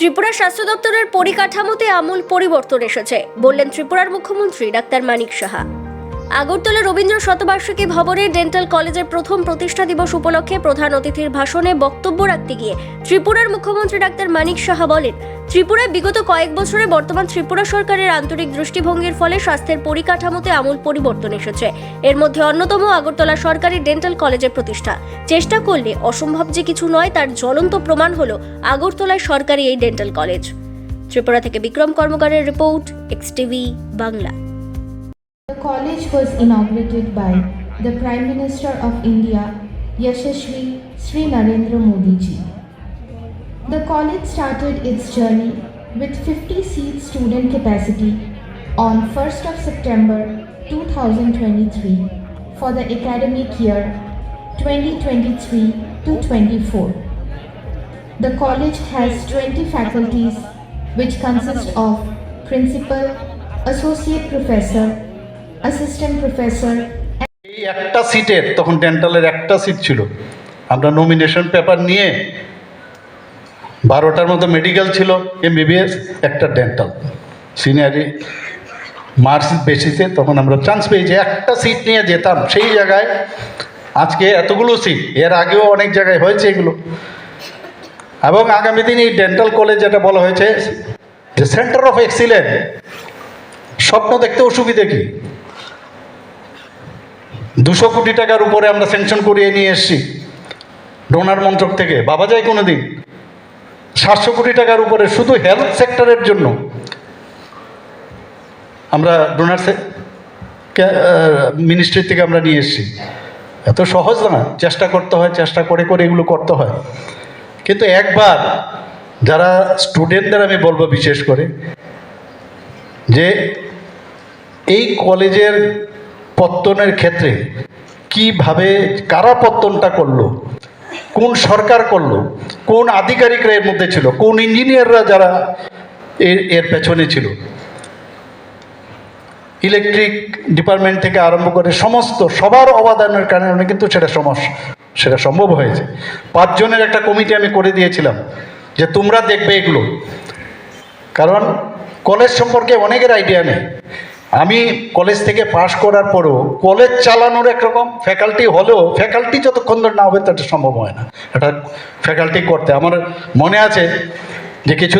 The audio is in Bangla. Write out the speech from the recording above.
ত্রিপুরা স্বাস্থ্য দপ্তরের পরিকাঠামোতে আমূল পরিবর্তন এসেছে বললেন ত্রিপুরার মুখ্যমন্ত্রী ডাক্তার মানিক সাহা। আগরতলা রবীন্দ্র শতবার্ষিকী ভবনে ডেন্টাল কলেজের প্রথম প্রতিষ্ঠা দিবস উপলক্ষে প্রধান অতিথির ভাষণে বক্তব্য রাখতে গিয়ে ত্রিপুরার মুখ্যমন্ত্রী ডাক্তার মানিক সাহা বলেন, ত্রিপুরায় বিগত কয়েক বছরে বর্তমান ত্রিপুরা সরকারের আন্তরিক দৃষ্টিভঙ্গির ফলে স্বাস্থ্যের পরিকাঠামোতে আমূল পরিবর্তন এসেছে। এর মধ্যে অন্যতম আগরতলা সরকারি ডেন্টাল কলেজের প্রতিষ্ঠা। চেষ্টা করলে অসম্ভব যে কিছু নয়, তার জ্বলন্ত প্রমাণ হল আগরতলায় সরকারি এই ডেন্টাল কলেজ। ত্রিপুরা থেকে Bikram কর্মকারের report X Bangla. College was inaugurated by the Prime Minister of India, Yashasvi Sri Narendra Modi ji. The college started its journey with 50 seat student capacity on 1st of September 2023 for the academic year 2023 to 24. The college has 20 faculties which consist of principal, associate professor, assistant professor, এই একটা সিটের তখন ডেন্টালের একটা সিট ছিল। আমরা নমিনেশন পেপার নিয়ে বারোটার মতো মেডিকেল ছিল এমবিবিএস একটা ডেন্টাল সিনিয়রি মার্কস বেসিসে তখন আমরা চান্স পেয়েছি একটা সিট নিয়ে যেতাম সেই জায়গায় আজকে এতগুলো সিট এর আগেও অনেক জায়গায় হয়েছে এগুলো। এবং আগামী দিন এই ডেন্টাল কলেজ যেটা বলা হয়েছে যে সেন্টার অফ এক্সিলেন্ট স্বপ্ন দেখতে অসুবিধে কী? দুশো কোটি টাকার উপরে আমরা স্যাংশন করিয়ে নিয়ে এসেছি। ডোনার মন্ত্রক থেকে। বাবা যায় কোনো দিন সাতশো কোটি টাকার উপরে শুধু হেলথ সেক্টরের জন্য। আমরা ডোনার মিনিস্ট্রি থেকে আমরা নিয়ে এসেছি। এত সহজ না। চেষ্টা করতে হয়, চেষ্টা করে করে এগুলো করতে হয়। কিন্তু একবার যারা স্টুডেন্টদের আমি বলব বিশেষ করে, যে এই কলেজের পত্তনের ক্ষেত্রে কীভাবে, কারা পত্তনটা করল? কোন সরকার করল? কোন আধিকারিকরা এর মধ্যে ছিল? কোন ইঞ্জিনিয়াররা যারা এর এর পেছনে ছিল? ইলেকট্রিক ডিপার্টমেন্ট থেকে আরম্ভ করে সমস্ত, সবার অবদানের কারণে কিন্তু সেটা সমস্যা সেটা সম্ভব হয়েছে। পাঁচজনের একটা কমিটি আমি করে দিয়েছিলাম যে তোমরা দেখবে এগুলো। কারণ কলেজ সম্পর্কে অনেকের আইডিয়া নেই। আমি কলেজ থেকে পাশ করার পরও কলেজ চালানোর একরকম ফ্যাকাল্টি হলেও ফ্যাকাল্টি যতক্ষণ ধরে না হবে তো সম্ভব হয় না। এটা ফ্যাকাল্টি করতে। আমার মনে আছে যে কিছুদিন